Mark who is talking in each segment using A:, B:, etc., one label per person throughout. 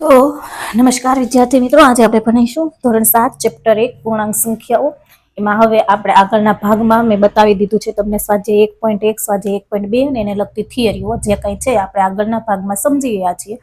A: તો નમસ્કાર વિદ્યાર્થી મિત્રો, આજે આપણે ભણીશું ધોરણ સાત ચેપ્ટર એક, પૂર્ણાંક સંખ્યાઓ. એમાં હવે આપણે આગળના ભાગમાં મેં બતાવી દીધું છે તમને સ્વાધ્યાય એક પોઈન્ટ એક, સ્વાધ્યાય એક પોઈન્ટ બે અને એને લગતી થિયરીઓ જે કંઈ છે આપણે આગળના ભાગમાં સમજી ગયા છીએ.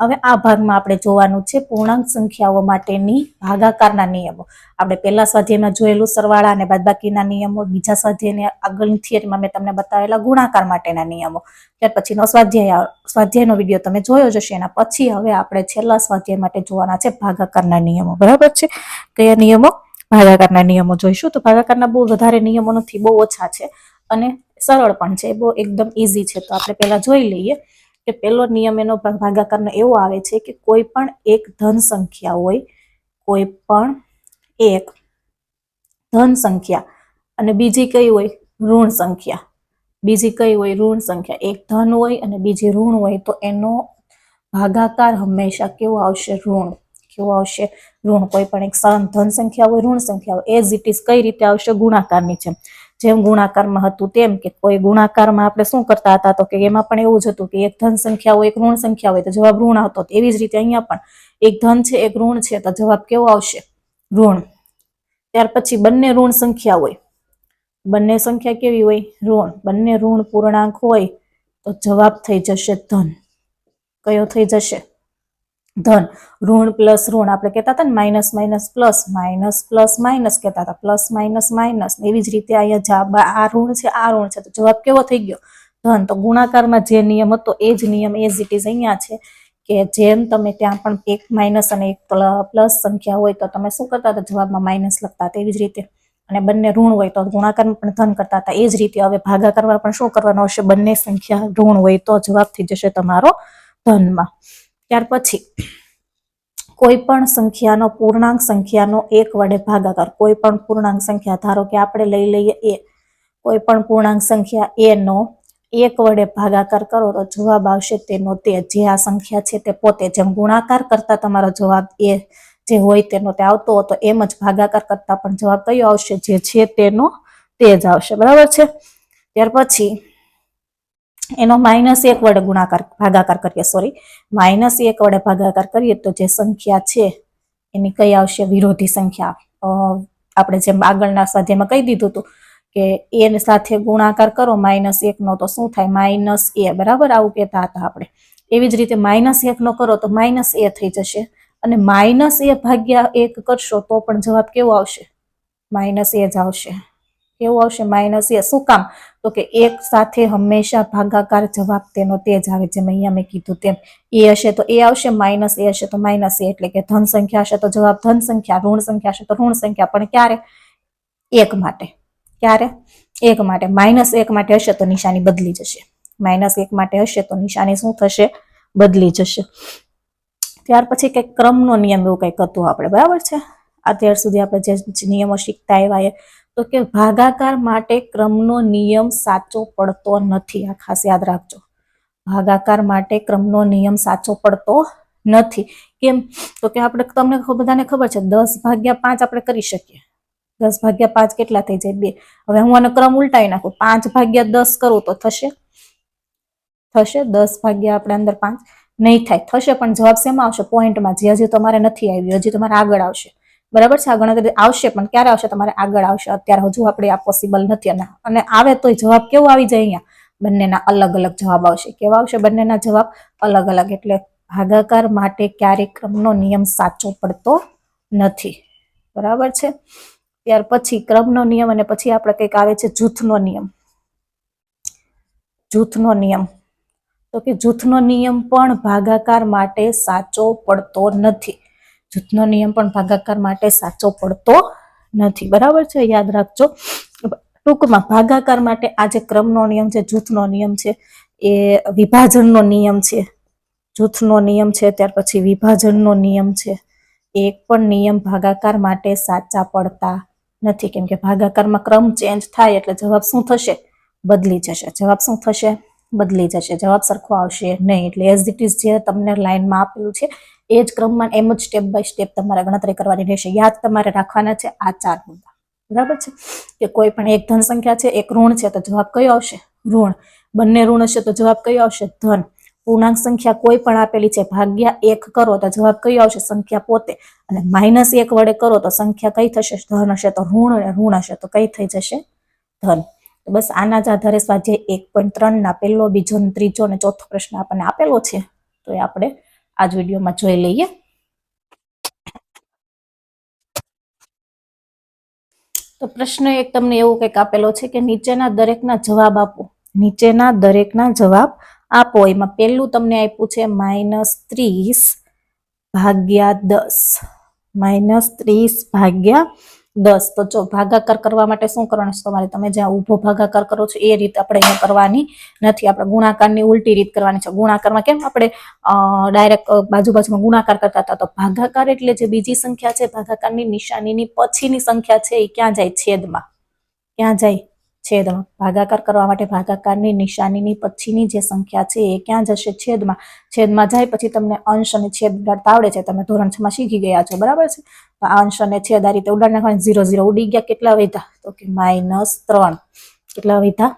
A: હવે આ ભાગમાં આપણે જોવાનું છે પૂર્ણાંક સંખ્યાઓ માટેની ભાગાકારના નિયમો. આપણે પહેલા સ્વાધ્યાયમાં જોયેલું સરવાળા અને બાદબાકીના નિયમો, બીજા સ્વાધ્યાયને આગળની થિયરીમાં મેં તમને બતાવેલા ગુણાકાર માટેના નિયમો. ત્યાર પછીનો સ્વાધ્યાય, સ્વાધ્યાયનો વીડિયો તમે જોયો જશે એના પછી હવે આપણે છેલ્લા સ્વાધ્યાય માટે જોવાના છે ભાગાકારના નિયમો. બરાબર છે? કયા નિયમો? ભાગાકારના નિયમો જોઈશું. તો ભાગાકારના બહુ વધારે નિયમો નથી, બહુ ઓછા છે. અને સરળ પણ છે. બહુ એકદમ ઇઝી છે. તો આપણે પહેલા જોઈ લઈએ. કે પહેલો નિયમ એનો ભાગાકારનો એવો આવે છે કે કોઈ પણ એક ધન સંખ્યા હોય, કોઈ પણ એક ધન સંખ્યા અને બીજી કઈ હોય? ઋણ સંખ્યા. બીજી કઈ હોય? ઋણ સંખ્યા. એક ધન હોય અને બીજી ઋણ હોય તો એનો ભાગાકાર હંમેશા કેવો આવશે? ઋણ. કેવો આવશે? ઋણ. કોઈ પણ એક ધન સંખ્યા હોય, ઋણ સંખ્યા હોય. એઝ ઇટ ઇઝ કઈ રીતે આવશે? ગુણાકારની જેમ. જેમ ગુણાકારમાં હતું તેમ કે કોઈ ગુણાકારમાં આપણે શું કરતા હતા તો કે એમાં પણ એવું જ હતું કે એક ધન સંખ્યા હોય, એક ઋણ સંખ્યા હોય, તો જવાબ ઋણ આવતો એવી જ રીતે અહીંયા પણ એક ધન છે, એક ઋણ છે, તો જવાબ કેવો આવશે? ઋણ. ત્યાર પછી બંને ઋણ સંખ્યા હોય. બંને સંખ્યા કેવી હોય? ઋણ. બંને ઋણ પૂર્ણાંક હોય તો જવાબ થઈ જશે ધન. કયો થઈ જશે? ધન. ઋણ પ્લસ ઋણ આપણે કહેતા હતા ને, minus minus plus minus plus minus કહેતા હતા. Plus minus minus. એવી જ રીતે અહીંયા જવાબ આ ઋણ છે, આ ઋણ છે. તો જવાબ કેવો થઈ ગયો? ધન. તો ગુણાકારમાં જે નિયમ હતો, એ જ નિયમ એઝ ઇટ ઇઝ અહીંયા છે કે જેમ તમે ત્યાં પણ એક માઇનસ અને એક પ્લસ સંખ્યા હોય તો તમે શું કરતા હતા? જવાબમાં માઇનસ લખતા હતા. એવી જ રીતે. અને બંને ઋણ હોય તો ગુણાકારમાં પણ ધન કરતા હતા. એ જ રીતે હવે ભાગાકારમાં પણ શું કરવાનું હશે? બંને સંખ્યા ઋણ હોય તો જવાબ થઈ જશે તમારો ધનમાં. ત્યાર પછી કોઈ પણ સંખ્યાનો પૂર્ણાંક સંખ્યાનો એક વડે ભાગાકાર, કોઈ પણ પૂર્ણાંક સંખ્યા, ધારો કે આપણે લઈ લઈએ એ કોઈ પણ પૂર્ણાંક સંખ્યા એ નો એક વડે ભાગાકાર કરો તો જવાબ આવશે તેનો તે જે આ સંખ્યા છે તે પોતે જેમ ગુણાકાર કરતા તમારો જવાબ એ જે હોય તેનો તે આવતો હતો એમ જ ભાગાકાર કરતા પણ જવાબ કયો આવશે? જે છે તેનો તે જ આવશે. બરાબર છે? ત્યાર પછી એનો માઇનસ એક વડે ગુણાકાર, ભાગાકાર કરીએ સોરી માઇનસ એક વડે ભાગાકાર કરીએ તો જે સંખ્યા છે, એની કઈ આવશે? વિરોધી સંખ્યા. આપણે જેમ આગળના સ્વાધ્યાયમાં કહી દીધું હતું કે એ સાથે ગુણાકાર કરો માઇનસ એકનો તો શું થાય? માઇનસ એ, બરાબર? આવું કહેતા હતા આપણે. એવી જ રીતે માઇનસ એકનો કરો તો માઇનસ એ થઈ જશે. અને માઇનસ એ ભાગ્યા એક કરશો તો પણ જવાબ કેવો આવશે? માઇનસ એ જ આવશે. કેવું આવશે માઇનસ એ શું કામ? તો કે એક સાથે હંમેશા ભાગાકાર જવાબ તેનો તે જ આવે, જેમ અહીંયા મેં કીધું તેમ. એ હશે તો એ આવશે માઇનસ એ હશે તો માઇનસ એ, એટલે કે ધન સંખ્યા હશે તો જવાબ ધન સંખ્યા, ઋણ સંખ્યા હશે તો ઋણ સંખ્યા, પણ ક્યારે? એક માટે. ક્યારે? એક માટે. માઇનસ એક માટે હશે તો નિશાની બદલી જશે. માઇનસ એક માટે હશે તો નિશાની શું થશે? બદલી જશે. ત્યાર પછી કંઈક ક્રમનો નિયમ એવું કંઈક હતું આપણે, બરાબર છે? અત્યાર સુધી આપણે જે નિયમો શીખતા આવ્યા તો કે ભાગાકાર માટે ક્રમનો નિયમ સાચો પડતો નથી. આ ખાસ યાદ રાખજો. ભાગાકાર માટે ક્રમનો નિયમ સાચો પડતો નથી. કેમ? તો કે આપણે તમને બધાને ખબર છે, દસ ભાગ્યા પાંચ આપણે કરી શકીએ. દસ ભાગ્યા પાંચ કેટલા થઈ જાય? બે. હવે હું આનો ક્રમ ઉલટાવી નાખું. પાંચ ભાગ્યા દસ કરું તો થશે? થશે? દસ ભાગ્યા આપણે અંદર પાંચ. નહીં થાય. થશે પણ જવાબ શેમાં આવશે? પોઈન્ટમાં. જે હજી તમારે નથી આવ્યું. હજી તમારે આગળ આવશે. બરાબર છે? આ ગણતરી આવશે, પણ ક્યારે આવશે તમારે આગળ આવશે? અત્યારે હજુ આપણે આ પોસિબલ નથી અને અને આવે તો જવાબ કેવો આવી જાય અહીંયા? બંનેના અલગ અલગ જવાબ આવશે. કેવા આવશે બંનેના જવાબ? અલગ અલગ. એટલે ભાગાકાર માટે ક્યારેય ક્રમનો નિયમ સાચો પડતો નથી. બરાબર છે? ત્યાર પછી ક્રમનો નિયમ અને પછી આપણે કંઈક આવે છે જૂથનો નિયમ. જૂથનો નિયમ. તો કે જૂથનો નિયમ પણ ભાગાકાર માટે સાચો પડતો નથી. જૂથનો નિયમ પણ ભાગાકાર માટે સાચો પડતો નથી. બરાબર છે? યાદ રાખજો. ટૂંકમાં ભાગાકાર માટે આ જે ક્રમનો નિયમ છે, જૂથનો નિયમ છે, એ વિભાજનનો નિયમ છે. જૂથનો નિયમ છે, ત્યાર પછી વિભાજનનો નિયમ છે. એક પણ નિયમ ભાગાકાર માટે સાચા પડતા નથી. કેમ કે ભાગાકારમાં ક્રમ ચેન્જ થાય એટલે જવાબ શું થશે? બદલી જશે. જવાબ શું થશે? બદલી જશે. જવાબ સરખો આવશે નહીં. એટલે એઝ ઇટ ઇઝ જે તમને લાઈનમાં આપેલું છે એ જ ક્રમમાં એમ જ સ્ટેપ બાય સ્ટેપ તમારે ગણતરી કરવાની રહેશે. યાદ તમારે રાખવાના છે આ ચાર મુદ્દા. બરાબર છે? કે કોઈ પણ એક ધન સંખ્યા છે, એક ઋણ છે, તો જવાબ કયો આવશે? ઋણ. બંને ઋણ હશે, તો જવાબ કયો આવશે? ધન. પૂર્ણાંક સંખ્યા કોઈ પણ આપેલી છે, ભાગ્યા એક કરો, તો જવાબ કયો આવશે? સંખ્યા પોતે. અને માઇનસ એક વડે કરો, તો સંખ્યા કઈ થશે? ધન હશે, તો ઋણ અને ઋણ હશે, તો કઈ થઈ જશે? ધન. બસ આના જ આધારે સ્વાધ્યાય એક પોઈન્ટ ત્રણના પહેલો બીજો ત્રીજો અને ચોથો પ્રશ્ન આપણને આપેલો છે. તો એ આપણે આ જ વિડીયોમાં જોઈ લઈએ. તો પ્રશ્ન એક તમને એવો કંઈક આપેલો છે કે નીચેના દરેકના જવાબ આપો. નીચેના દરેકના જવાબ આપો. એમાં પહેલું તમને આપ્યું છે માઇનસ ત્રીસ ભાગ્યા દસ. માઇનસ ત્રીસ ભાગ્યા દસ, તો જો ભાગાકાર કરવા માટે શું કરવાનું છે? તમારે તમે જ્યાં ઊભો ભાગાકાર કરો છો, એ રીત આપણે અહીંયા કરવાની નથી. આપણે ગુણાકારની ઉલટી રીત કરવાની છે. ગુણાકારમાં કેમ? આપણે ડાયરેક્ટ બાજુ બાજુમાં ગુણાકાર કરતા હતા. તો ભાગાકાર એટલે જે બીજી સંખ્યા છે, ભાગાકારની નિશાનીની પછીની સંખ્યા છે, એ ક્યાં જાય? છેદમાં. ક્યાં જાય? છેદમાં. ભાગાકાર કરવા માટે ભાગાકારની નિશાનીની પછીની જે સંખ્યા છે એ ક્યાં જશે? છેદમાં. છેદમાં જાય પછી તમને અંશ અને છેદ ઉડાડતા આવડે છે. તમે ધોરણ છમાં શીખી ગયા છો. બરાબર છે? અંશ અને છેદ આ રીતે ઉડાડ નાખવાની. Zero zero. ઉડી ગયા કેટલા વધ્યા? તો કે માઇનસ ત્રણ. કેટલા વધ્યા?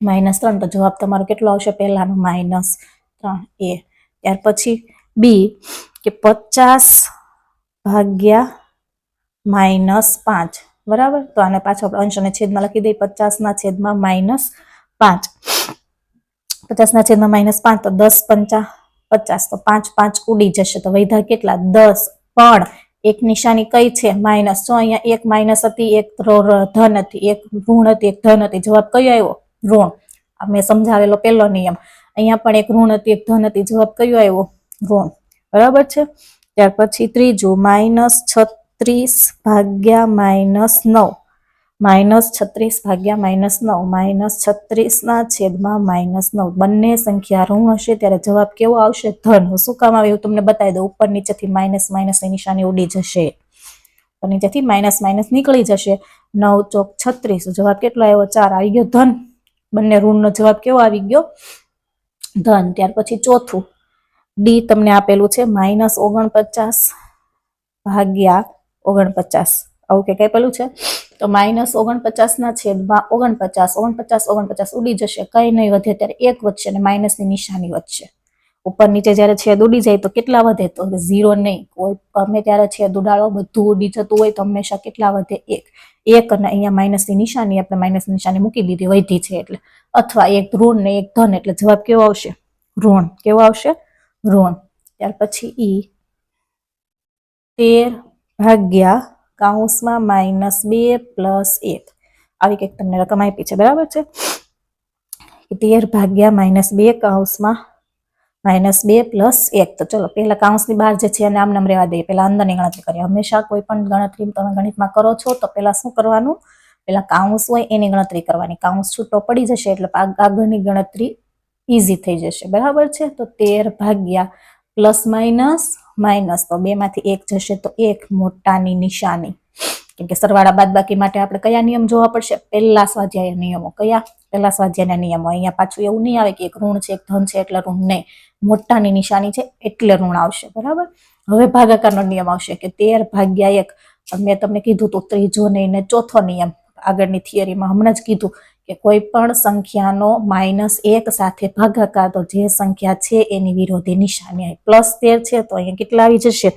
A: માઇનસ ત્રણ. તો જવાબ તમારો કેટલો આવશે? પહેલાનો માઇનસ ત્રણ એ. ત્યાર પછી બી કે પચાસ ભાગ્યા માઇનસ પાંચ. બરાબર? તો આને પાછો આપણે અંશ અને છેદમાં લખી દઈએ. પચાસના છેદમાં માઇનસ પાંચ. પચાસના છેદમાં માઇનસ પાંચ, તો દસ પંચા પચાસ. તો પાંચ પાંચ ઉડી જશે. તો વૈધા કેટલા? દસ. પણ એક નિશાની કઈ છે? માઇનસ. જો અહીંયા એક માઇનસ હતી, એક ધન હતી, એક ઋણ હતી, એક ધન હતી. જવાબ કયો આવ્યો? ઋણ. મેં સમજાવેલો પહેલો નિયમ. અહીંયા પણ એક ઋણ હતી, એક ધન હતી. જવાબ કયો આવ્યો? ઋણ. બરાબર છે? ત્યાર પછી ત્રીજું, માઇનસ છત્રીસ ભાગ્યા માઇનસ નવ. માઇનસ છત્રીસ ભાગ્યા માઇનસ નવ. માઇનસ છત્રીસના છેદમાં માઇનસ નવ. બંને સંખ્યા ઋણ હશે ત્યારે જવાબ કેવો આવશે? ધન. શું કામ આવે એવું તમને બતાવી દઉં. ઉપર નીચેથી માઇનસ માઇનસની નિશાની ઉડી જશે. ઉપર નીચેથી માઇનસ માઇનસ નીકળી જશે. નવ ચોક છત્રીસ. જવાબ કેટલો આવ્યો? ચાર. આવી ગયો ધન. બંને ઋણનો જવાબ કેવો આવી ગયો? ધન. ત્યાર પછી ચોથું. ડી તમને આપેલું છે. માઇનસ ઓગણપચાસ ભાગ્યા ઓગણપચાસ. આવું કે કઈ પેલું છે? તો માઇનસ ઓગણપચાસના છેદમાં ઓગણપચાસ ઓગણપચાસ ઓગણપચાસ ઉડી જશે. કઈ નહીં વધે ત્યારે એક વધશે અને માઇનસની નિશાની વધશે. ઉપર નીચે જ્યારે છેદ ઉડી જાય તો કેટલા વધે? તો ઝીરો નહીં. કોઈ ગમે ત્યારે છેદ ઉડાડો, બધું ઉડી જતું હોય તો હંમેશા કેટલા વધે? એક. એક અને અહીંયા માઇનસની નિશાની, આપણે માઇનસની નિશાની મૂકી દીધી, વધી છે એટલે. અથવા એક ઋણ ને એક ધન, એટલે જવાબ કેવો આવશે? ઋણ. કેવો આવશે? ઋણ. ત્યાર પછી ઈ તેર ભાગ્યા કાઉન્સમાં માઇનસ બે પ્લસ એક. આવી કંઈક તમને રકમ આપી છે, બરાબર છે? તેર ભાગ્યા માઇનસ બે કાઉન્સમાં માઇનસ બે પ્લસ એક. તો ચલો, પહેલા કાઉન્સની બહાર જે છે એને આમ નામ રહેવા દઈએ. પહેલા અંદરની ગણતરી કરીએ. હંમેશા કોઈ પણ ગણતરી તમે ગણિતમાં કરો છો, તો પહેલા શું કરવાનું? પહેલા કાઉન્સ હોય એની ગણતરી કરવાની. કાઉન્સ છૂટો પડી જશે એટલે આગ- આગળની ગણતરી ઇઝી થઈ જશે. બરાબર છે? તો તેર ભાગ્યા પ્લસ માઇનસ માઇનસ તો બે માંથી એક જશે તો એક મોટાની નિશાની. કેમ કે સરવાળા બાદબાકી માટે આપણે કયા નિયમ જોવા પડશે? પહેલા સ્વાધ્યાય નિયમો. કયા? પહેલા સ્વાધ્યાયના નિયમો. અહીંયા પાછું એવું નહીં આવે કે એક ઋણ છે, એક ધન છે, એટલે ઋણ નહીં. મોટાની નિશાની છે, એટલે ઋણ આવશે. બરાબર? હવે ભાગાકારનો નિયમ આવશે કે તેર ભાગ્યા એક. મેં તમને કીધું તો ત્રીજો નહીં ને ચોથો નિયમ. આગળની થિયરીમાં હમણાં જ કીધું કે કોઈ પણ સંખ્યાનો માઇનસ એક સાથે ભાગાકાર તો જે સંખ્યા છે એની વિરોધી નિશાની આવે પ્લસ તેર છે તો અહીંયા કેટલા આવી જશે?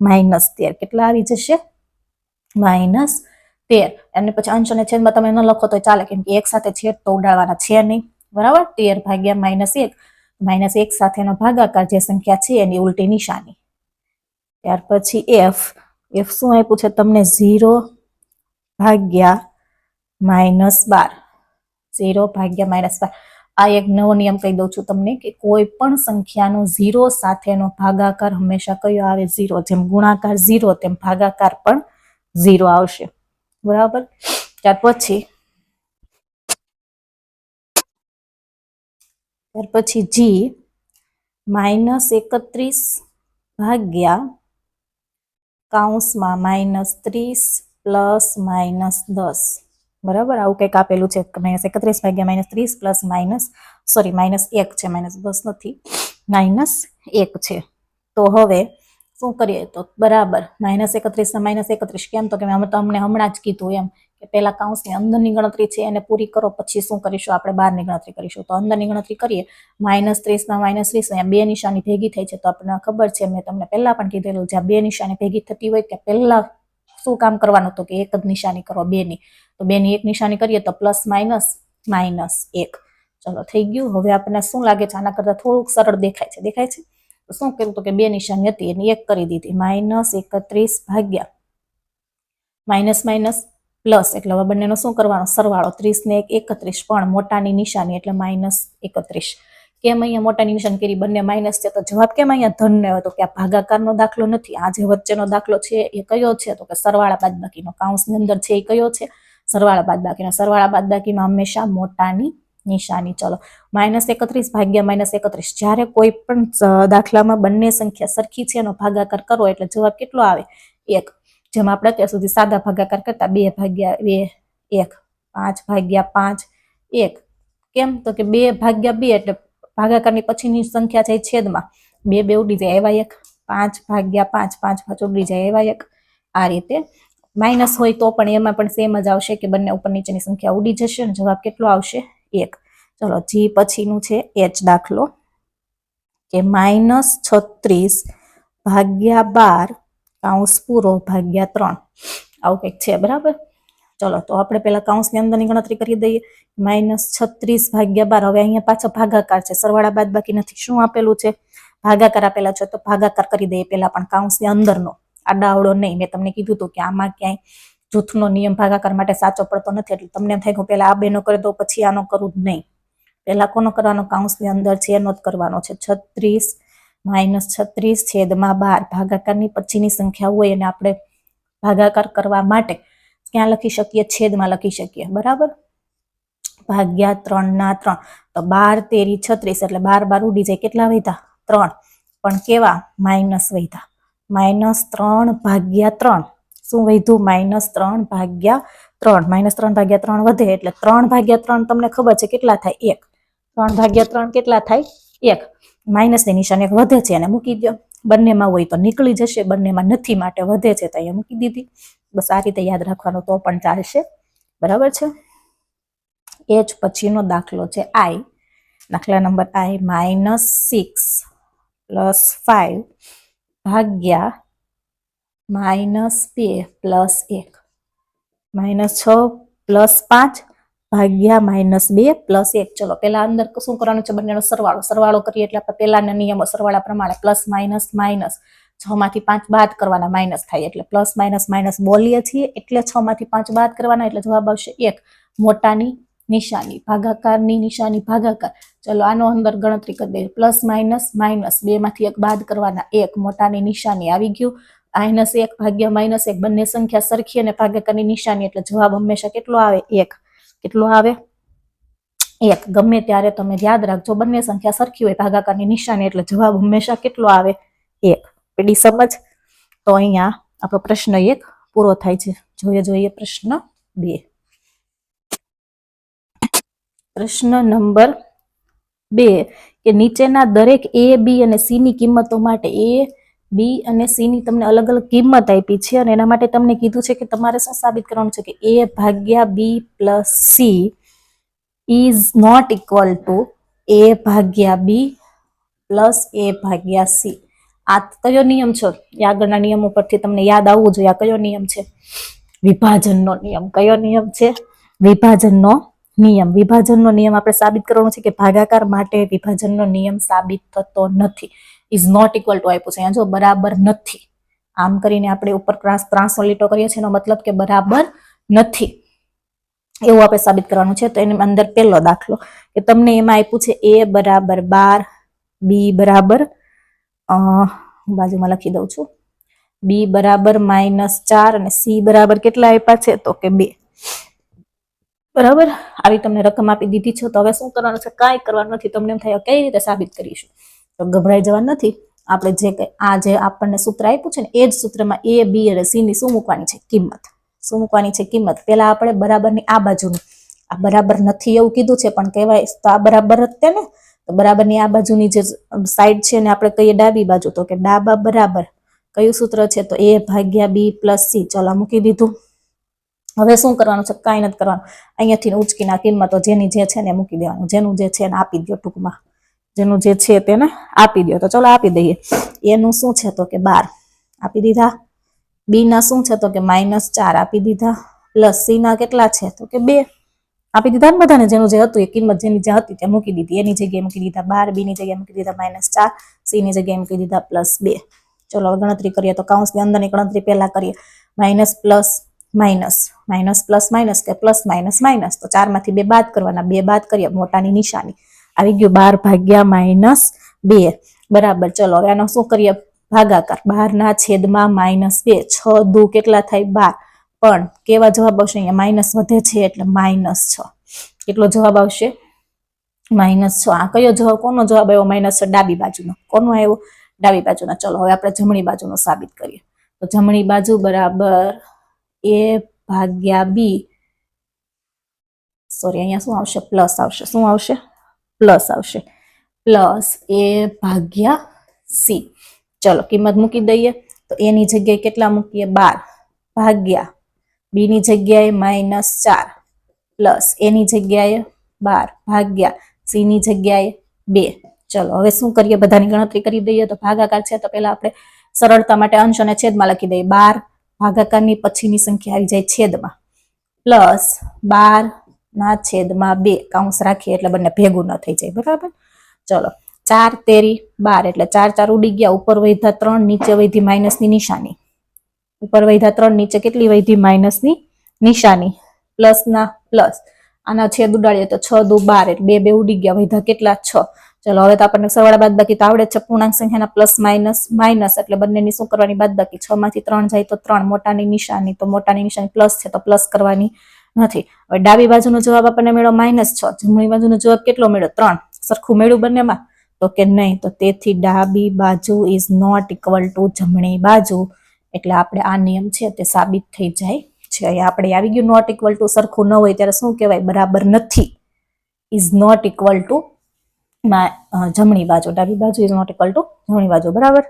A: માઇનસ તેર. કેટલા આવી જશે? માઇનસ તેર. અને પછી અંશ અને છેદમાં તમે ન લખો તો ચાલે, કેમ કે એક સાથે છેદ તો ઉડાડવાના છે નહીં. બરાબર? તેર ભાગ્યા માઇનસ એક. માઇનસ એક સાથેનો ભાગાકાર જે સંખ્યા છે એની ઉલટી નિશાની. ત્યાર પછી એફ. એફ શું આપ્યું છે? તમને ઝીરો ભાગ્યા માઇનસ બાર. ઝીરો ભાગ્યા માઇનસ આ એક નવો નિયમ કહી દઉં છું તમને કે કોઈ પણ સંખ્યાનો ઝીરો સાથેનો ભાગાકાર હંમેશા કયો આવે? ઝીરો. જેમ ગુણાકાર ઝીરો, તેમ ભાગાકાર પણ ઝીરો આવશે. બરાબર? ત્યાર પછી ત્યાર પછી જી માઇનસ એકત્રીસ ભાગ્યા કાઉન્સમાં માઇનસ ત્રીસ પ્લસ માઇનસ દસ. બરાબર? આવું કંઈક આપેલું છે માઇનસ એકત્રીસ ભાગ્યા માઇનસ ત્રીસ પ્લસ માઇનસ સોરી માઇનસ એક છે માઇનસ દસ નથી માઇનસ એક છે. તો હવે શું કરીએ તો? બરાબર માઇનસ એકત્રીસ માઇનસ એકત્રીસ, કેમ તો કે મેં તમને હમણાં જ કીધું એમ કે પહેલાં કાઉન્સની અંદરની ગણતરી છે, એને પૂરી કરો, પછી શું કરીશું? આપણે બહારની ગણતરી કરીશું. તો અંદરની ગણતરી કરીએ માઇનસ ત્રીસના માઇનસ ત્રીસ, અહીંયા બે નિશાની ભેગી થઈ છે. તો આપણને ખબર છે, મેં તમને પહેલાં પણ કીધેલું, જ્યાં બે નિશાની ભેગી થતી હોય કે પહેલા શું કામ કરવાનું તો કે એક જ નિશાની કરો, બેની. તો બેની એક નિશાની કરીએ તો પ્લસ માઇનસ માઇનસ એક. ચલો, થઈ ગયું. હવે આપણને શું લાગે છે? આના કરતાં થોડુંક સરળ દેખાય છે. દેખાય છે? તો શું કર્યું? તો કે બે નિશાની હતી, એની એક કરી દીધી. માઇનસ એકત્રીસ ભાગ્યા માઇનસ માઇનસ પ્લસ. એટલે હવે બંનેનો શું કરવાનો? સરવાળો. ત્રીસ ને એક એકત્રીસ. પણ મોટાની નિશાની એટલે માઇનસ એકત્રીસ. કેમ અહીંયા મોટાની નિશાન કરી, બંને માઇનસ છે, તો જવાબ કેમ અહીંયા ધન ને હોય તો કે આ ભાગાકારનો દાખલો નથી, આ જે વચ્ચેનો દાખલો છે, એ કયો છે? તો કે સરવાળા બાદબાકીનો કાઉન્સની અંદર છે, એ કયો છે? સરવાળા બાદબાકીનો, સરવાળા બાદબાકીમાં હંમેશા મોટાની નિશાની. ચલો માઇનસ એકત્રીસ ભાગ્યા માઇનસ એકત્રીસ. જ્યારે કોઈ પણ દાખલામાં બંને સંખ્યા સરખી છે, એનો ભાગાકાર કરો, એટલે જવાબ કેટલો આવે? એક. જેમ આપણે અત્યાર સુધી સાદા ભાગાકાર કરતા, બે ભાગ્યા બે, એક. પાંચ ભાગ્યા પાંચ, એક. કેમ? તો કે બે ભાગ્યા બે, એટલે ભાગાકારની પછીની સંખ્યા છે છેદમાં. બે બે ઉડી જાય એવા એક, પાંચ ભાગ્યા પાંચ પાંચ પાંચ ઉડી જાય એવા એક. આ રીતે માઇનસ હોય તો પણ એમાં પણ સેમ જ આવશે કે બંને ઉપર નીચેની સંખ્યા ઉડી જશે અને જવાબ કેટલો આવશે? એક. ચલો જી પછીનું છે એચ દાખલો. કે માઇનસ છત્રીસ ભાગ્યા બાર, કાઉન્સ પૂરો ભાગ્યા ત્રણ. આવું કંઈક છે, બરાબર? ચલો, તો આપણે પેલા કાઉન્સની અંદરની ગણતરી કરી દઈએ. માઇનસ છત્રીસ ભાગ્યા બાર. હવે અહીંયા પાછા ભાગાકાર છે. સરવાળા બાદ બાકી નથી. શું આપેલું છે? ભાગાકાર આપેલા છે તો ભાગાકાર કરી દઈએ પેલા પણ કાઉન્સની અંદરનો. આડાવડો નહીં. મેં તમને કીધું હતું કે આમાં ક્યાંય જૂથનો નિયમ ભાગાકાર માટે સાચો પડતો નથી. એટલે તમને એમ થાય કે પેલા આ બેનો કરે તો પછી આનો કરું જ નહીં. પેલા કોનો કરવાનો? કાઉન્સની અંદર છે, એનો જ કરવાનો છે. છત્રીસ માઇનસ છત્રીસ છેદમાં બાર. ભાગાકારની પછીની સંખ્યા હોય એને આપણે ભાગાકાર કરવા માટે ક્યાં લખી શકીએ? છેદમાં લખી શકીએ. બરાબર? ભાગ્યા ત્રણ ના ત્રણ. તો બાર, તેરી, છત્રીસ એટલે બાર બાર ઉડી જાય. કેટલા વધ્યા ત્રણ. પણ કેવા? માઇનસ વધ્યા માઇનસ ત્રણ ભાગ્યા ત્રણ. શું વૈધું? માઇનસ ત્રણ ભાગ્યા ત્રણ. માઇનસ ત્રણ ભાગ્યા ત્રણ વધે એટલે ત્રણ ભાગ્યા ત્રણ તમને ખબર છે કેટલા થાય? એક. ત્રણ ભાગ્યા ત્રણ કેટલા થાય? એક. માઇનસની નિશાની એક વધે છે. અને મૂકી દો બંનેમાં હોય તો નીકળી જશે, બંનેમાં નથી માટે વધે છે તો અહીંયા મૂકી દીધી. બસ આ રીતે યાદ રાખવાનું તો પણ ચાલશે. બરાબર છે? એ જ પછીનો દાખલો છે આઈ. દાખલા number I minus six plus five ભાગ્યા માઇનસ બે પ્લસ એક. માઇનસ છ પ્લસ પાંચ ભાગ્યા માઇનસ બે પ્લસ એક. ચલો પેલા અંદર શું કરવાનું છે બંનેનો સરવાળો? સરવાળો કરીએ એટલે આપણે પેલાના નિયમો સરવાળા પ્રમાણે પ્લસ માઇનસ માઇનસ છ માંથી પાંચ બાદ કરવાના માઇનસ થાય એટલે પ્લસ માઇનસ માઇનસ બોલીએ છીએ એટલે છ માંથી પાંચ બાદ કરવાના એટલે જવાબ આવશે એક. મોટાની નિશાની, ભાગાકારની નિશાની, ભાગાકાર. ચલો, આનો અંદર ગણતરી કરી દઈએ. પ્લસ માઇનસ માઇનસ બે માંથી એક બાદ કરવાના, એક. મોટાની નિશાની આવી ગયું. માઇનસ એક ભાગ્યા માઇનસ એક. બંને સંખ્યા સરખી અને ભાગાકારની નિશાની એટલે જવાબ હંમેશા કેટલો આવે? એક. કેટલો આવે? એક, ગમે ત્યારે તમે યાદ રાખજો, બંને સંખ્યા સરખી હોય, ભાગાકારની નિશાની એટલે જવાબ હંમેશા કેટલો આવે? એક. પેલી સમજ. તો અહીંયા આપણો પ્રશ્ન એક પૂરો થાય છે. જોઈએ જોઈએ પ્રશ્ન બે. પ્રશ્ન નંબર બે કે નીચેના દરેક એ બી અને સી ની કિંમતો માટે એ બી અને સી ની તમને અલગ અલગ કિંમત આપી છે અને એના માટે તમને કીધું છે કે તમારે શું સાબિત કરવાનું છે કે એ ભાગ્યા B plus C is not equal to A ભાગ્યા બી પ્લસ એ ભાગ્યા સી આ કયો નિયમ છે? એ આગળના નિયમો પરથી તમને યાદ આવવું જોઈએ. આ કયો નિયમ છે? વિભાજનનો નિયમ. કયો નિયમ છે? વિભાજનનો નિયમ. વિભાજનનો નિયમ આપણે સાબિત કરવાનો છે કે ભાગાકાર માટે વિભાજનનો નિયમ સાબિત થતો નથી. ઇઝ નોટ ઇક્વલ ટુ આપ્યું છે. અહીંયા જો બરાબર નથી. આમ કરીને આપણે ઉપર ત્રાસ લીટો કરીએ છીએ, એનો મતલબ કે બરાબર નથી. એવું આપણે સાબિત કરવાનું છે. તો એની અંદર પહેલો દાખલો કે તમને એમાં આપ્યું છે એ બરાબર બાર, બી બરાબર બાજુમાં લખી દઉં છું. બી બરાબર માઇનસ ચાર અને સી બરાબર કેટલા આપ્યા છે? તો કે બે. બરાબર? આવી તમને રકમ આપી દીધી છે. તો હવે શું કરવાનું છે? કાંઈ કરવાનું નથી. તમને એમ થાય કઈ રીતે સાબિત કરીશું? તો ગભરાઈ જવા નથી. આપણે જે કંઈ, આ જે આપણને સૂત્ર આપ્યું છે ને, એ જ સૂત્રમાં એ બી અને સી ની શું મૂકવાની છે? કિંમત. શું મૂકવાની છે? કિંમત. પેલા આપણે બરાબરની આ બાજુની. આ બરાબર નથી એવું કીધું છે, પણ કહેવાય તો આ બરાબર જ તે ને? તો બરાબરની આ બાજુની જે સાઈડ છે ને, આપણે કહીએ ડાબી બાજુ. તો કે ડાબા બરાબર. કયું સૂત્ર છે? તો એ ભાગ્યા બી પ્લસ સી ચલો મૂકી દીધું. હવે શું કરવાનું છે? કાંઈ નથી કરવાનું. અહીંયાથી ઉચકીના કિંમતો જેની જે છે ને મૂકી દેવાનું. જેનું જે છે એને આપી દો ટૂંકમાં. જેનું જે છે તેને આપી દો તો ચલો આપી દઈએ. એનું શું છે તો કે બાર? આપી દીધા. બી ના શું છે તો કે માઇનસ ચાર? આપી દીધા. પ્લસ સી ના કેટલા છે તો કે બે? આપી દીધા ને બધાને? જેનું જે હતું એ કિંમત જેની જે હતી તે મૂકી દીધી. એની જગ્યાએ મૂકી દીધા બાર બી ની જગ્યાએ મૂકી દીધા માઇનસ ચાર સી ની જગ્યાએ મૂકી દીધા પ્લસ બે. ચલો ગણતરી કરીએ તો કાઉન્સની અંદરની ગણતરી પહેલા કરીએ. Minus plus minus minus plus minus કે પ્લસ માઇનસ માઇનસ તો ચારમાંથી બે બાદ કરવાના. બે બાદ કરીએ. મોટાની નિશાની. આવી ગયું બાર ભાગ્યા માઇનસ બે. બરાબર, ચલો હવે આનો શું કરીએ? ભાગાકાર. બારના છેદમાં માઇનસ બે. છ દુ કેટલા થાય? બાર. પણ કેવા જવાબ આવશે? અહીંયા માઇનસ વધે છે એટલે માઇનસ છ. કેટલો જવાબ આવશે? માઇનસ છ. આ કયો જવાબ? કોનો જવાબ આવ્યો? માઇનસ છ. ડાબી બાજુનો. કોનો આવ્યો? ડાબી બાજુનો. ચલો, હવે આપણે જમણી બાજુનો સાબિત કરીએ. તો જમણી બાજુ બરાબર એ ભાગ્યા બી. સોરી, અહીંયા શું આવશે? પ્લસ આવશે. શું આવશે? પ્લસ આવશે. પ્લસ એ ભાગ્યા સી. ચલો, કિંમત મૂકી દઈએ. તો એની જગ્યાએ કેટલા મૂકીએ? બાર. ભાગ્યા બી ની જગ્યાએ માઇનસ ચાર. પ્લસ એની જગ્યાએ બાર. ભાગ્યા સી ની જગ્યાએ બે. ચલો, હવે શું કરીએ? બધાની ગણતરી કરી દઈએ. તો ભાગાકાર છે, તો પહેલા આપણે સરળતા માટે અંશ અને છેદમાં લખી દઈએ. બાર ભાગાકારની પછીની સંખ્યા આવી જાય છેદમાં. પ્લસ બાર ના છેદમાં બે. કાઉન્સ રાખીએ એટલે બંને ભેગું ન થઈ જાય. બરાબર? ચલો. ચાર તેરી બાર. એટલે ચાર ચાર ઉડી ગયા. ઉપર વૈધા ત્રણ, નીચે વૈધી માઇનસની નિશાની. ઉપર વૈધા ત્રણ, નીચે કેટલી વૈધી માઇનસની નિશાની? પ્લસ ના પ્લસ. આના છેદ ઉડાડીએ તો છ, દુ, બાર. એટલે બે બે ઉડી ગયા. વૈધા કેટલા? છ. ચલો, હવે તો આપણને સરવાળા બાદ બાકી તો આવડે છે. પૂર્ણાંક સંખ્યાના પ્લસ, માઇનસ માઇનસ. એટલે બંનેની શું કરવાની? બાદ બાકી છ માંથી ત્રણ જાય તો ત્રણ. મોટાની નિશાની. તો મોટાની નિશાની પ્લસ છે. તો પ્લસ કરવાની નથી. હવે ડાબી બાજુનો જવાબ આપણને મેળો માઇનસ છ. જમણી બાજુનો જવાબ કેટલો મેળો ત્રણ. સરખું મેળ્યું બંનેમાં? તો કે નહીં, તો તેથી ડાબી બાજુ ઇઝ નોટ ઇક્વલ ટુ જમણી બાજુ. એટલે આપણે આ નિયમ છે તે સાબિત થઈ જાય છે. આપણે આવી ગયું નોટ ઇક્વલ ટુ સરખું ન હોય ત્યારે શું કહેવાય? બરાબર નથી. ઇઝ નોટ ઇક્વલ ટુ જમણી બાજુ. ડાબી બાજુ ઇઝ નોટ ઇક્વલ ટુ જમણી બાજુ. બરાબર?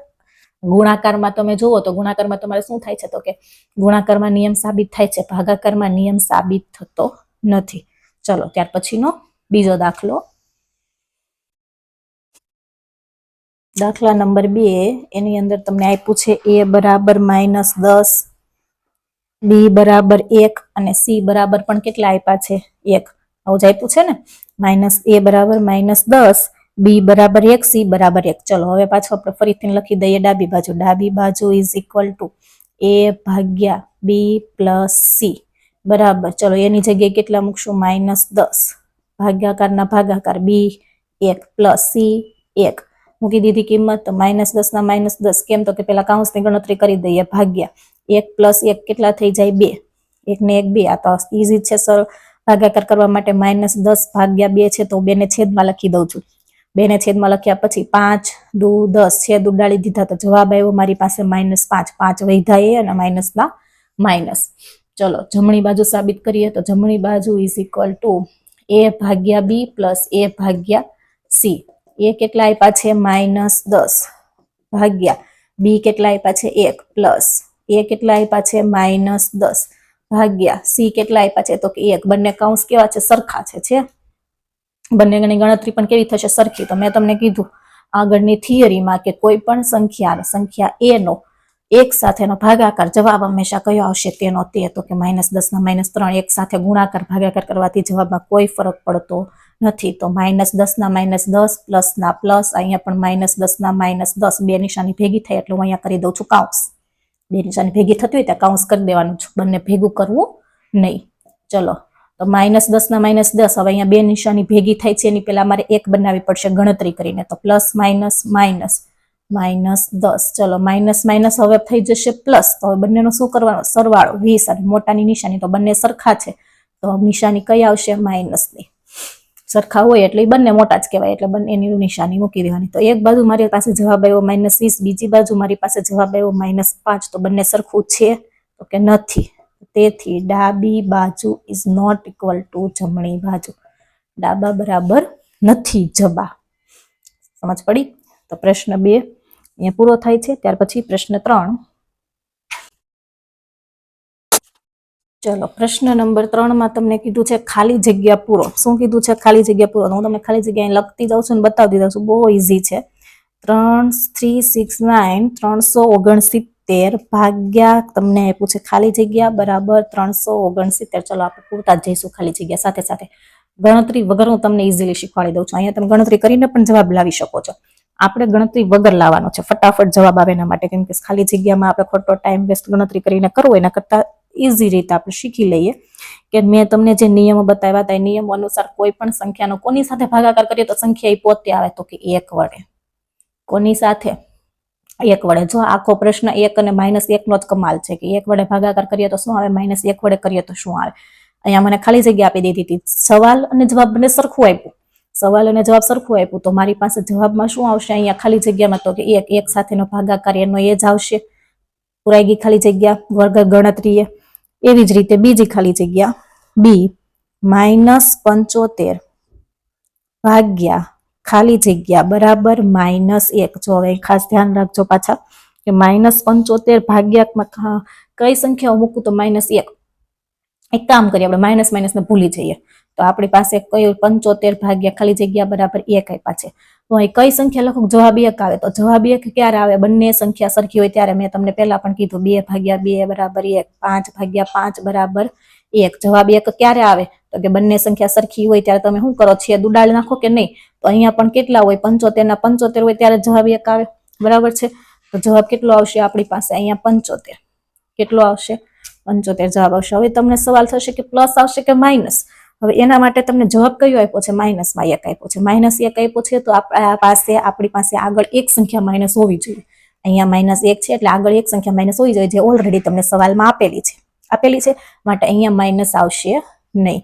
A: ગુણાકારમાં તમે જુઓ તો ગુણાકારમાં તમારે શું થાય છે તો કે ગુણાકારમાં નિયમ સાબિત થાય છે, ભાગાકારમાં નિયમ સાબિત થતો નથી. ચલો, ત્યાર પછીનો બીજો દાખલો. દાખલા નંબર બે, એની અંદર તમને આપ્યું છે એ બરાબર માઇનસ દસ, બી બરાબર એક અને સી બરાબર પણ કેટલા આપ્યા છે? એક. આવું જ આપ્યું છે ને? માઇનસ એ બરાબર માઇનસ દસ બી બરાબર એક સી બરાબર એક. ચલો, હવે પાછું આપણે ફરીથી લખી દઈએ. ડાબી બાજુ ડાબી બાજુ ઇઝ ઇક્વલ ટુ એ ભાગ્યા બી પ્લસ સી બરાબર. ચલો, એની જગ્યાએ કેટલા મૂકશું? માઇનસ દસ. ભાગાકારના ભાગાકાર બી એક પ્લસ સી એક. મૂકી દીધી કિંમત, તો માઇનસ દસ ના માઇનસ દસ. કેમ? તો કે પેલા કાઉન્સની ગણતરી કરી દઈએ. ભાગ્યા એક પ્લસ એક કેટલા થઈ જાય? બે. એક ને એક, બે. આ તો ઇઝી છે સર ભાગાકાર કરવા માટે માઇનસ દસ ભાગ્યા બે છે, તો બેને છેદમાં લખી દઉં છું. બેને છેદમાં લખ્યા પછી પાંચ, દુ, દસ છેદ ઉડાડી દીધા તો જવાબ આવ્યો, મારી પાસે માઇનસ પાંચ પાંચ વૈધા એ અને માઇનસના માઇનસ ચલો, જમણી બાજુ સાબિત કરીએ તો જમણી બાજુ ઇઝ ઇક્વલ ટુ એ ભાગ્યા બી પ્લસ એ ભાગ્યા સી એ કેટલા આપ્યા છે? માઇનસ દસ ભાગ્યા બી કેટલા આપ્યા છે? એક પ્લસ એ કેટલા આપ્યા છે? માઇનસ દસ ભાગ્યા સી કેટલા આપ્યા છે? તો કે એક. બંને કાઉન્સ કેવા છે? સરખા છે? બંનેની ગણતરી પણ કેવી થશે સરખી. તો મેં તમને કીધું, આગળની થિયરીમાં કે કોઈ પણ સંખ્યા સંખ્યા એ નો એક સાથેનો ભાગાકાર જવાબ હંમેશા કયો આવશે? તેનો તે તો કે માઇનસ દસના માઇનસ ત્રણ એક સાથે ગુણાકાર, ભાગાકાર કરવાથી જવાબમાં કોઈ ફરક પડતો નથી. તો માઇનસ દસના માઇનસ દસ પ્લસના પ્લસ, અહીંયા પણ માઇનસ દસના માઇનસ દસ બે નિશાની ભેગી થાય એટલે હું અહીંયા કરી દઉં છું કાઉન્સ બે નિશાની ભેગી થતી હોય ત્યાં કાઉન્સ કરી દેવાનું છું. બંને ભેગું કરવું નહીં. ચલો. માઇનસ દસના માઇનસ દસ, હવે અહીંયા બે નિશાની ભેગી થાય છે, એની પહેલા મારે એક બનાવવી પડશે ગણતરી કરીને. તો પ્લસ માઇનસ માઇનસ માઇનસ દસ. ચલો, માઇનસ માઇનસ હવે થઈ જશે પ્લસ. તો હવે બંનેનો શું કરવાનો? સરવાળો, વીસ અને મોટાની નિશાની. તો બંને સરખા છે. તો નિશાની કઈ આવશે? માઇનસની. સરખા હોય એટલે બંને મોટા જ કહેવાય, એટલે બંને એની નિશાની મૂકી દેવાની. તો એક બાજુ મારી પાસે જવાબ આવ્યો માઇનસ વીસ, બીજી બાજુ મારી પાસે જવાબ આવ્યો માઇનસ પાંચ. તો બંને સરખું છે? તો કે નથી. તેથી ડાબી બાજુ ઇઝ નોટ ઇક્વલ ટુ જમણી બાજુ. ડાબા બરાબર નથી જબા. સમજ પડી? તો પ્રશ્ન બે અહીંયા પૂરો થાય છે. ત્યાર પછી પ્રશ્ન ત્રણ. ચલો, પ્રશ્ન નંબર ત્રણમાં તમને કીધું છે ખાલી જગ્યા પૂરો. શું કીધું છે ખાલી જગ્યા પૂરો? હું તમને ખાલી જગ્યા લખતી જાઉં છું અને બતાવતી જાઉં છું. બહુ ઇઝી છે. ત્રણ થ્રી સિક્સ, નાઇન, ત્રણસો ઓગણસિત્તેર ભાગ્યા તમને આપ્યું ખાલી જગ્યા, બરાબર ત્રણસો ઓગણસિત્તેર. ચલો આપણે પૂરતા જ જઈશું ખાલી જગ્યા સાથે સાથે. ગણતરી વગર હું તમને ઇઝીલી શીખવાડી દઉં છું. અહીંયા તમે ગણતરી કરીને પણ જવાબ લાવી શકો છો. આપણે ગણતરી વગર લાવવાનો છે. ફટાફટ જવાબ આવે એના માટે. કેમ કે ખાલી જગ્યામાં આપણે ખોટો ટાઈમ વેસ્ટ ગણતરી કરીને કરવો એના કરતાં ઇઝી રીતે આપણે શીખી લઈએ. કે મેં તમને જે નિયમો બતાવ્યા હતા, એ નિયમો અનુસાર કોઈ પણ સંખ્યાનો કોની સાથે ભાગાકાર કરીએ તો સંખ્યા એ પોતે આવે તો કે એક વડે. કોની સાથે? એક વડે. જો આખો પ્રશ્ન એક અને માઇનસ એકનો જ કમાલ છે કે એક વડે ભાગાકાર કરીએ તો શું આવે? માઇનસ એક વડે કરીએ તો શું આવે? અહીંયા મને ખાલી જગ્યા આપી દીધી હતી. સવાલ અને જવાબ બંને સરખું આપ્યું. સવાલ અને જવાબ સરખું આપ્યું. તો મારી પાસે જવાબમાં શું આવશે? અહીંયા ખાલી જગ્યામાં તો કે એક એક સાથેનો ભાગાકાર એનો એ જ આવશે. પુરાઈ ગઈ ખાલી જગ્યા, વર્ગ ગણતરીએ એવી જ રીતે બીજી ખાલી જગ્યા. બી માઇનસ પંચોતેર ભાગ્યા ખાલી જગ્યા, બરાબર? માઇનસ એક. જો હવે ખાસ ધ્યાન રાખજો પાછા કે માઇનસ પંચોતેર ભાગ્યામાં ખા- કઈ સંખ્યાઓ મૂકું તો માઇનસ એક. એક કામ કરીએ આપણે, માઇનસ માઇનસ ને ભૂલી જઈએ. તો આપણી પાસે કયું? પંચોતેર ભાગ્યા ખાલી જગ્યા, બરાબર? એક આપ્યા છે. તો અહીં કઈ સંખ્યા લખો? જવાબ એક આવે. તો જવાબ એક ક્યારે આવે? બંને સંખ્યા સરખી હોય ત્યારે મેં તમને પહેલા પણ કીધું. બે ભાગ્યા બે, બરાબર? એક. પાંચ ભાગ્યા પાંચ, બરાબર? એક. જવાબ એક ક્યારે આવે? તો કે બંને સંખ્યા સરખી હોય ત્યારે તમે શું કરો? છે ઉડાડી નાખો કે નહીં? તો અહીંયા પણ કેટલા હોય? પંચોતેર ના પંચોતેર હોય ત્યારે જવાબ એક આવે. બરાબર છે? તો જવાબ કેટલો આવશે આપણી પાસે? અહીંયા પંચોતેર. કેટલો આવશે? પંચોતેર જવાબ આવશે. હવે તમને સવાલ થશે કે પ્લસ આવશે કે માઇનસ? હવે એના માટે તમને જવાબ કયો આપ્યો છે? માઇનસમાં એક આપ્યો છે. માઇનસ એક આપ્યો છે તો આપણા પાસે, આપણી પાસે આગળ એક સંખ્યા માઇનસ હોવી જોઈએ. અહીંયા માઇનસ એક છે એટલે આગળ એક સંખ્યા માઇનસ હોવી જોઈએ, જે ઓલરેડી તમને સવાલમાં આપેલી છે. આપેલી છે. માટે અહીંયા માઇનસ આવશે નહીં.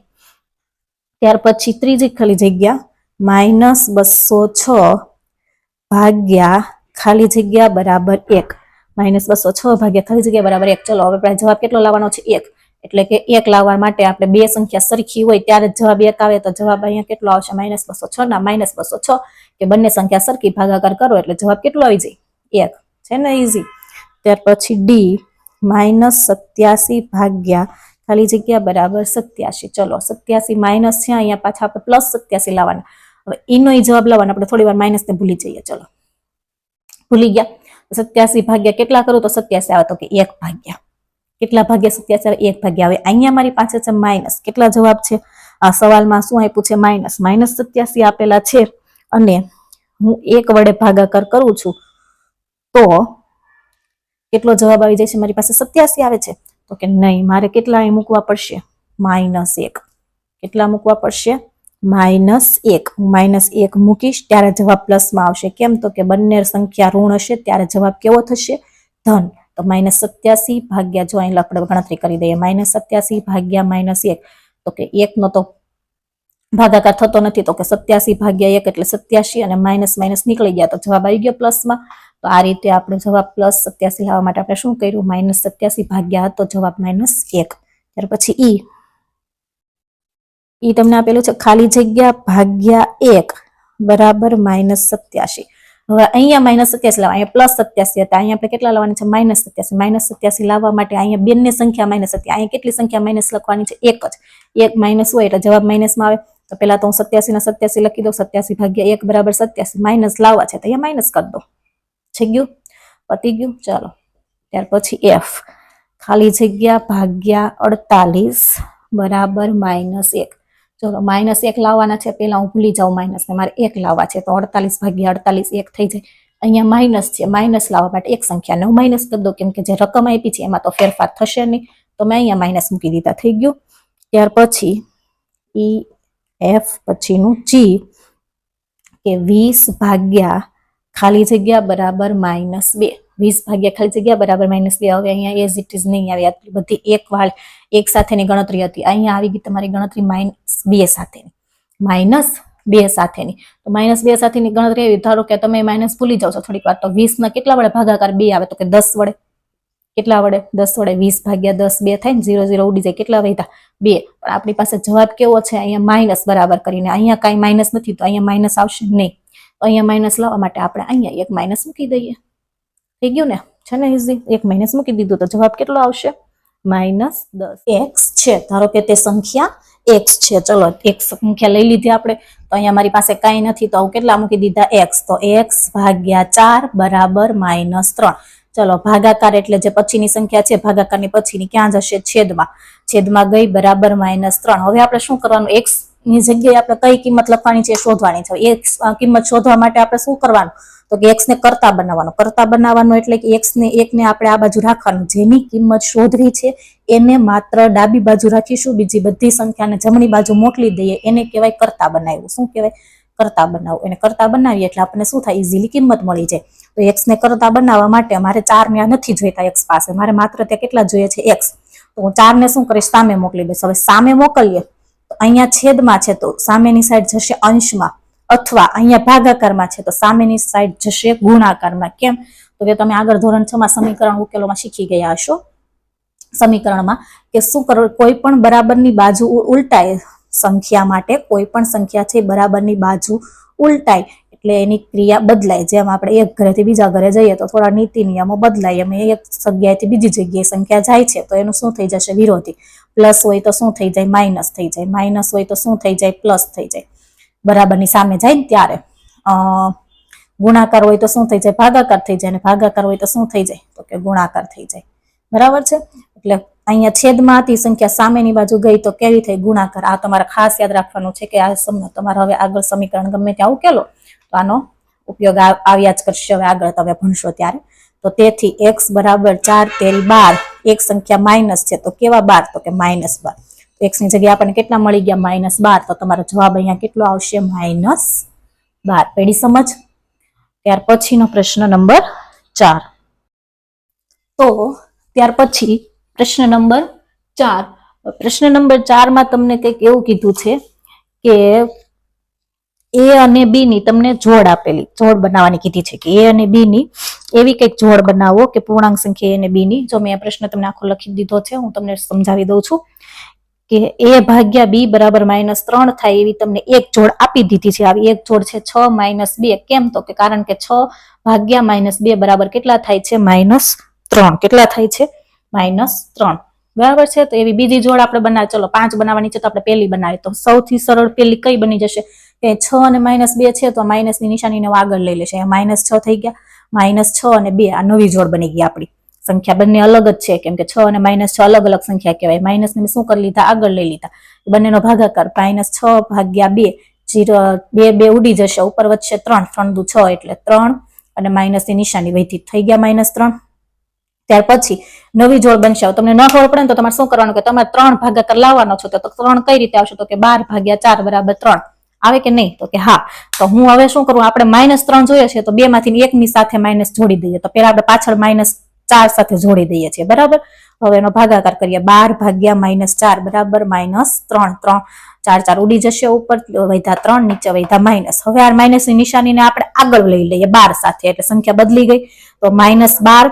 A: ત્યાર પછી ત્રીજી ખાલી જગ્યા માઇનસ બસો છ ભાગ્યા ખાલી જગ્યા બરાબર એક. માઇનસ બસો છ ભાગ્યા ખાલી જગ્યા બરાબર એક. ચલો, હવે આપણે જવાબ કેટલો લાવવાનો છે? એક. એટલે કે એક લાવવા માટે આપણે બે સંખ્યા સરખી હોય ત્યારે જવાબ એક આવે, તો જવાબ અહીંયા કેટલો આવશે? માઇનસ બસો છ ના માઇનસ બસો છ, કે બંને સંખ્યા સરખી ભાગાકાર કરો, એટલે જવાબ કેટલો આવી જાય? એક. છે ને ઇઝી ત્યાર પછી ડી માઇનસ સત્યાસી ભાગ્યા ખાલી જગ્યા બરાબર સત્યાસી. ચલો, સત્યાસી માઇનસ છે, અહીંયા પાછા આપણે પ્લસ સત્યાસી લાવવાના. હવે એનો જવાબ લાવવાનો, આપણે થોડી વાર માઇનસ ને ભૂલી જઈએ. ચલો, ભૂલી ગયા. સત્યાસી ભાગ્યા કેટલા કરું? તો સત્યાસી આવે તો કે એક ભાગ્યા. કેટલા ભાગ્યા? સત્યાસી આવે, એક ભાગ્યા. આવે અહીંયા મારી પાસે છે માઇનસ કેટલા જવાબ છે? આ સવાલમાં શું આપ્યું છે? માઇનસ માઇનસ સત્યાસી આપેલા છે. અને હું એક વડે ભાગાકાર કરું છું, તો કેટલો જવાબ આવી જાય છે મારી પાસે સત્યાસી આવે છે. તો કે નહીં, મારે કેટલા અહીં મૂકવા પડશે? માઇનસ એક. કેટલા મૂકવા પડશે? માઇનસ એક. હું માઇનસ એક મૂકીશ, ત્યારે જવાબ પ્લસમાં આવશે. કેમ તો કે બંને સંખ્યા ઋણ હશે, ત્યારે જવાબ કેવો થશે? ધન. તો માઇનસ સત્યાસી ભાગ્યા જો અહીં આપણે ગણતરી કરી દઈએ, માઇનસ સત્યાસી ભાગ્યા માઇનસ એક. તો કે એકનો તો ભાગાકાર થતો નથી તો કે સત્યાસી ભાગ્યા એક એટલે સત્યાસી અને માઇનસ માઇનસ નીકળી ગયા તો જવાબ આવી ગયો પ્લસમાં તો આ રીતે આપણે જવાબ પ્લસ સત્યાસી લાવવા માટે આપણે શું કર્યું? માઇનસ સત્યાસી ભાગ્યા તો જવાબ માઇનસ એક. ત્યાર પછી ઈ ઈ તમને આપેલું છે ખાલી જગ્યા ભાગ્યા એક બરાબર માઇનસ સત્યાસી. હવે અહીંયા માઇનસ સત્યાસી લાવવા. અહીંયા પ્લસ સત્યાસી હતા. અહીંયા આપણે કેટલા લાવવાની છે? માઇનસ સત્યાસી. માઇનસ સત્યાસી લાવવા માટે અહીંયા બેનની સંખ્યા માઇનસ હતી. અહીંયા કેટલી સંખ્યા માઇનસ લખવાની છે? એક જ. એક માઇનસ હોય એટલે જવાબ માઇનસમાં આવે. તો પેલા તો હું સત્યાસી ના સત્યાસી લખી દઉં, સત્યાસી ભાગ્યા એક બરાબર સત્યાસી માઇનસ લાવવા છે, તો અહીંયા માઇનસ કરી દો થઈ ગયું? પતી ગયું? ચાલો. ત્યાર પછી એફ ખાલી જગ્યા ભાગ્યા અડતાલીસ બરાબર માઇનસ એક. ચલો માઇનસ એક લાવવાના છે પેલા હું ભૂલી જાઉં માઇનસ ને, મારે એક લાવવા છે, તો અડતાલીસ ભાગ્યા અડતાલીસ એક થઈ જાય. અહીંયા માઇનસ છે માઇનસ લાવવા માટે એક સંખ્યાને હું માઇનસ કરી દઉં, કેમ કે જે રકમ આપી છે, એમાં તો ફેરફાર થશે નહીં. તો મેં અહીંયા માઇનસ મૂકી દીધા, થઈ ગયું? ત્યાર પછી ઈ એફ પછીનું જી કે વીસ ભાગ્યા ખાલી જગ્યા બરાબર માઇનસ બે. વીસ ભાગ્યા ખાલી જગ્યા બરાબર માઇનસ બે. હવે અહીંયા એઝ ઇટ ઇઝ નહીં આવી. આટલી બધી એક વાળ એક સાથેની ગણતરી હતી. અહીંયા આવી ગઈ તમારી ગણતરી માઇનસ બે સાથેની. માઇનસ બે સાથેની. તો માઇનસ બે સાથેની ગણતરી એવી ધારો કે તમે માઇનસ ભૂલી જાઓ છો થોડીક વાર, તો વીસ ના કેટલા વડે ભાગાકાર બે આવે? તો કે દસ વડે. કેટલા વડે? દસ વડે. વીસ ભાગ્યા દસ બે થાય ને ઝીરો ઝીરો ઉડી જાય. કેટલા વધ્યા બે. પણ આપણી પાસે જવાબ કેવો છે? અહીંયા માઇનસ બરાબર કરીને. અહીંયા કાંઈ માઇનસ નથી, તો અહીંયા માઇનસ આવશે નહીં. અહીંયા માઇનસ લાવવા માટે આપણે અહીંયા એક માઇનસ મૂકી દઈએ. થઈ ગયું ને? છે ને ઇઝી એક માઇનસ મૂકી દીધું તો જવાબ કેટલો આવશે? માઇનસ દસ. એક્સ છે. ધારો કે તે સંખ્યા એક્સ છે. ચલો, એક સંખ્યા લઈ લીધી આપણે. તો અહીંયા મારી પાસે કાંઈ નથી, તો હું કેટલા મૂકી દીધા? એક્સ તો એક્સ ભાગ્યા ચાર બરાબર માઇનસ ત્રણ. ચલો, ભાગાકાર એટલે જે પછીની સંખ્યા છે, ભાગાકારની પછીની ક્યાં જશે? છેદમાં. છેદમાં ગઈ બરાબર માઇનસ ત્રણ. હવે આપણે શું કરવાનું? એક્સની જગ્યાએ આપણે કઈ કિંમત લખવાની છે? શોધવાની છે. એક્સ કિંમત શોધવા માટે આપણે શું કરવાનું? તો કે એક્સ ને કરતા બનાવવાનું. કરતા બનાવવાનું એટલે કે એક્સ ને, એક ને આપણે આ બાજુ રાખવાનું. જેની કિંમત શોધવી છે, એને માત્ર ડાબી બાજુ રાખીશું. બીજી બધી સંખ્યાને જમણી બાજુ મોકલી દઈએ. એને કહેવાય કરતા બનાવ્યું શું કહેવાય? કરતા બનાવો. એને કરતા બનાવીએ એટલે આપણને શું થાય? ઇઝીલી કિંમત મળી જાય. તો એક્સ ને કરતા બનાવવા માટે અમારે ચાર ને નથી જોઈતા એક્સ પાસે. મારે માત્ર ત્યાં કેટલા જોઈએ છે? એક્સ તો હું ચાર ને શું કરીશ? સામે મોકલી દઈશ. હવે સામે મોકલીએ. તો અહીંયા છેદમાં છે તો સામેની સાઈડ જશે અંશમાં. અથવા અહીંયા ભાગાકારમાં છે તો સામેની સાઈડ જશે ગુણાકારમાં. કેમ? તો કે તમે આગળ ધોરણ છ માં સમીકરણ ઉકેલોમાં શીખી ગયા હશો. સમીકરણમાં કે શું કરો, કોઈ પણ બરાબરની બાજુ ઉલટાય. સંખ્યા માટે કોઈ પણ સંખ્યા છે બરાબરની બાજુ ઉલટાય. એટલે એની ક્રિયા બદલાય. જેમ આપણે એક ઘરેથી બીજા ઘરે જઈએ તો થોડા નીતિ નિયમો બદલાય. અમે એક જગ્યાએથી બીજી જગ્યાએ સંખ્યા જાય છે તો એનું શું થઈ જશે? વિરોધી. પ્લસ હોય તો શું થઈ જાય? માઇનસ થઈ જાય. માઇનસ હોય તો શું થઈ જાય? પ્લસ થઈ જાય. બરાબરની સામે જાય ને ત્યારે. ગુણાકાર હોય તો શું થઈ જાય? ભાગાકાર થઈ જાય. અને ભાગાકાર હોય તો શું થઈ જાય? તો કે ગુણાકાર થઈ જાય. બરાબર છે? એટલે અહીંયા છેદમાં હતી, સંખ્યા સામેની બાજુ ગઈ તો કેવી થઈ? ગુણાકાર. આ તમારે ખાસ યાદ રાખવાનું છે કે આ સમય તમારે હવે આગળ સમીકરણ ગમે ત્યાં ઉકેલો. તો આનો ઉપયોગ આવ્યા જ કરશે. હવે આગળ તમે ભણશો ત્યારે. તો તેથી એક્સ બરાબર ચાર તેરી બાર, એક સંખ્યા માઇનસ છે. તો કેવા બાર? તો કે માઇનસ બાર. એક્સની જગ્યાએ આપણને કેટલા મળી ગયા? માઇનસ બાર. તો તમારો જવાબ અહીંયા કેટલો આવશે? માઇનસ બાર. પેડી સમજ? ત્યાર પછીનો પ્રશ્ન નંબર ચાર. તો ત્યાર પછી પ્રશ્ન નંબર ચાર. પ્રશ્ન નંબર ચારમાં તમને કંઈક એવું કીધું છે કે એ અને બી ની તમને જોડ આપેલી, જોડ બનાવવાની કીધી છે કે એ અને બી ની એવી કંઈક જોડ બનાવો કે પૂર્ણાંક સંખ્યા એ અને બી ની જો મેં આ પ્રશ્ન તમને આખો લખી દીધો છે, હું તમને સમજાવી દઉં છું કે એ ભાગ્યા બી બરાબર માઇનસ ત્રણ થાય એવી તમને એક જોડ આપી દીધી છે. આવી એક જોડ છે છ માઇનસ બે. કેમ તો કે કારણ કે છ ભાગ્યા માઇનસ બે બરાબર કેટલા થાય છે? માઇનસ ત્રણ. કેટલા થાય છે? માઇનસ ત્રણ. બરાબર છે? તો એવી બીજી જોડ આપણે બનાવી ચલો, પાંચ બનાવવાની છે તો આપણે પહેલી બનાવીએ તો સૌથી સરળ પહેલી કઈ બની જશે? કે છ અને માઇનસ બે છે તો માઇનસની નિશાનીને આગળ લઈ લેશે માઇનસ છ થઈ ગયા. માઇનસ છ અને બે, આ નવી જોડ બની ગઈ આપણી. સંખ્યા બંને અલગ જ છે, કેમ કે છ અને માઇનસ છ અલગ અલગ સંખ્યા કહેવાય. માઇનસ ને શું કરી લીધા? આગળ લઈ લીધા. બંનેનો ભાગાકાર માઇનસ છ ભાગ્યા બે, જીરો, બે બે ઉડી જશે. ઉપર વચ્ચે ત્રણ. ત્રણ દુ છ એટલે ત્રણ અને માઇનસની નિશાની વધી થઈ ગયા માઇનસ ત્રણ. ત્યાર પછી નવી જોડ બનશે. તમને ન ખબર પડે ને તો તમારે શું કરવાનું કે તમારે ત્રણ ભાગાકાર લાવવાનો છો તો ત્રણ કઈ રીતે આવશે? તો કે બાર ભાગ્યા ચાર બરાબર ત્રણ. આવે કે નહીં? તો કે હા. તો હું હવે શું કરું? આપણે માઇનસ ત્રણ જોઈએ છે તો બે માંથી એકની સાથે માઇનસ જોડી દઈએ. તો પેલા આપણે પાછળ માઇનસ ચાર સાથે જોડી દઈએ છીએ. બરાબર? હવે એનો ભાગાકાર કરીએ. બાર ભાગ્યા માઇનસ ચાર બરાબર માઇનસ ત્રણ. ત્રણ, ચાર ચાર ઉડી જશે ઉપર. વધ્યા ત્રણ, નીચે વધ્યા માઇનસ હવે આ માઇનસની નિશાનીને આપણે આગળ લઈ લઈએ બાર સાથે. એટલે સંખ્યા બદલી ગઈ. તો માઇનસ બાર,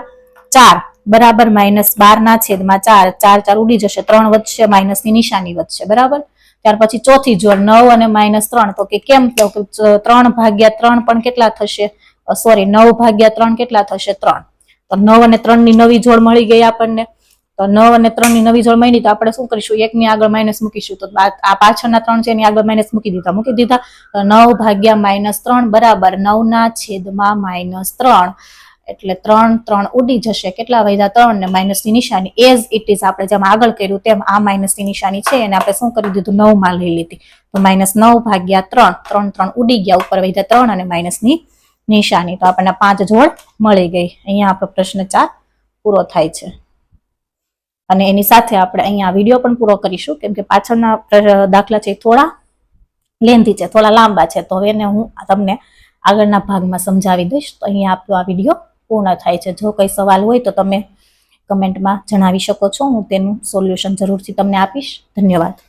A: ચાર. બરાબર માઇનસ બાર ના છેદમાં ચાર ચાર ચાર ઉડી જશે, ત્રણ વધશે માઇનસની નિશાની વધશે, બરાબર? ત્યાર પછી ચોથી જોડ નવ અને માઇનસ ત્રણ, તો કે કેમ ત્રણ ભાગ્યા ત્રણ પણ કેટલા થશે? સોરી નવ ભાગ્યા ત્રણ કેટલા થશે? ત્રણ. તો નવ અને ત્રણની નવી જોડ મળી ગઈ આપણને. તો નવ અને ત્રણની નવી જોડ મળી તો આપણે શું કરીશું? એક ની આગળ માઇનસ મૂકીશું. તો આ પાછળના ત્રણ છે, એની આગળ માઇનસ મૂકી દીધા. મૂકી દીધા. તો નવ ભાગ્યા માઇનસ ત્રણ બરાબર નવ ના છેદમાં માઇનસ ત્રણ. એટલે ત્રણ ત્રણ ઉડી જશે. કેટલા વધ્યા ત્રણ ને માઇનસની નિશાની. એઝ ઇટ ઇઝ આપણે જેમ આગળ કર્યું તેમ આ માઇનસની નિશાની છે. એને આપણે શું કરી દીધું? નવમાં લઈ લીધી. તો માઇનસ નવ ભાગ્યા ત્રણ. ત્રણ ત્રણ ઉડી ગયા. ઉપર વધ્યા ત્રણ અને માઇનસની નિશાની. તો આપણને પાંચ જોડ મળી ગઈ. અહીંયા આપણો પ્રશ્ન ચાર પૂરો થાય છે. અને એની સાથે આપણે અહીંયા વીડિયો પણ પૂરો કરીશું. કેમ કે પાછળના દાખલા છે થોડા લેન્થી છે, થોડા લાંબા છે. તો હવે એને હું તમને આગળના ભાગમાં સમજાવી દઈશ. તો અહીંયા આપણો આ વીડિયો પૂર્ણ થાય છે. જો કંઈ સવાલ હોય તો તમે કમેન્ટમાં જણાવી શકો છો. હું તેનું સોલ્યુશન જરૂરથી તમને આપીશ. ધન્યવાદ.